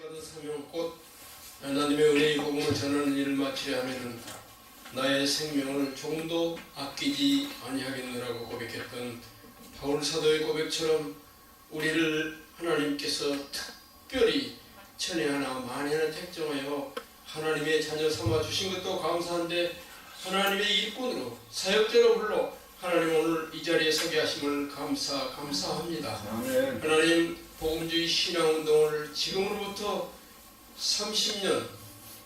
받은 사명 곧 하나님의 은혜의 복음을 전하는 일을 마치려 하면 나의 생명을 조금도 아끼지 아니하겠느라고 고백했던 바울 사도의 고백처럼 우리를 하나님께서 특별히 천에 하나 만에 하나 택정하여 하나님의 자녀 삼아 주신 것도 감사한데 하나님의 일꾼으로 사역자로 불러 하나님 오늘 이 자리에 서게 하심을 감사 감사합니다. 아멘. 하나님 복음주의 신앙운동을 지금으로부터 30년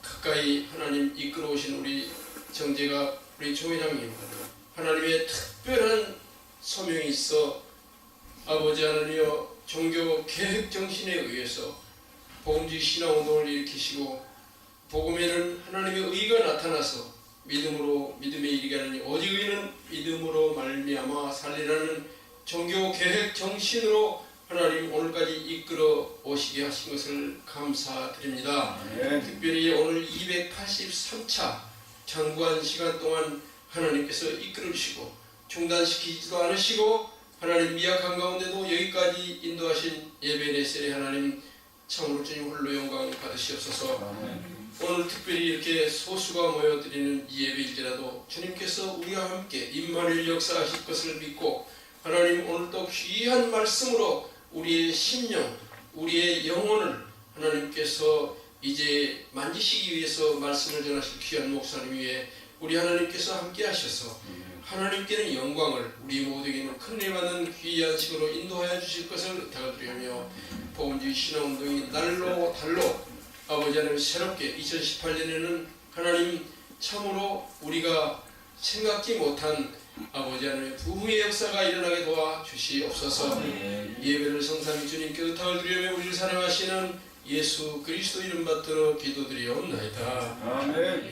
가까이 하나님 이끌어 오신 우리 정재가 우리 조회장님 하나님의 특별한 소명이 있어 아버지 하나님여 종교 계획 정신에 의해서 복음주의 신앙운동을 일으키시고 복음에는 하나님의 의가 나타나서 믿음으로 믿음에 이르게 하느니 오직 의는 믿음으로 말미암아 살리라는 종교 계획 정신으로 하나님 오늘까지 이끌어 오시게 하신 것을 감사드립니다. 아멘. 특별히 오늘 283차 장구한 시간 동안 하나님께서 이끌어 주시고 중단시키지도 않으시고 하나님 미약한 가운데도 여기까지 인도하신 예배 내셀의 하나님 참으로 주님 홀로 영광 받으시옵소서. 아멘. 오늘 특별히 이렇게 소수가 모여드리는 이 예배일지라도 주님께서 우리와 함께 임마누엘 역사하실 것을 믿고 하나님 오늘 또 귀한 말씀으로 우리의 심령, 우리의 영혼을 하나님께서 이제 만지시기 위해서 말씀을 전하실 귀한 목사님 위에 우리 하나님께서 함께 하셔서 하나님께는 영광을 우리 모두에게는 큰일 받는 귀한 식으로 인도하여 주실 것을 부탁을 드리며 복음주의 신앙운동이 날로 달로 아버지 하나님 새롭게 2018년에는 하나님 참으로 우리가 생각지 못한 아버지 하나님의 부흥의 역사가 일어나게 도와 주시옵소서. 예배를 성삼위 주님께 부탁을 드리며 우리를 사랑하시는 예수 그리스도 이름 받들어 기도드리옵나이다. 아멘.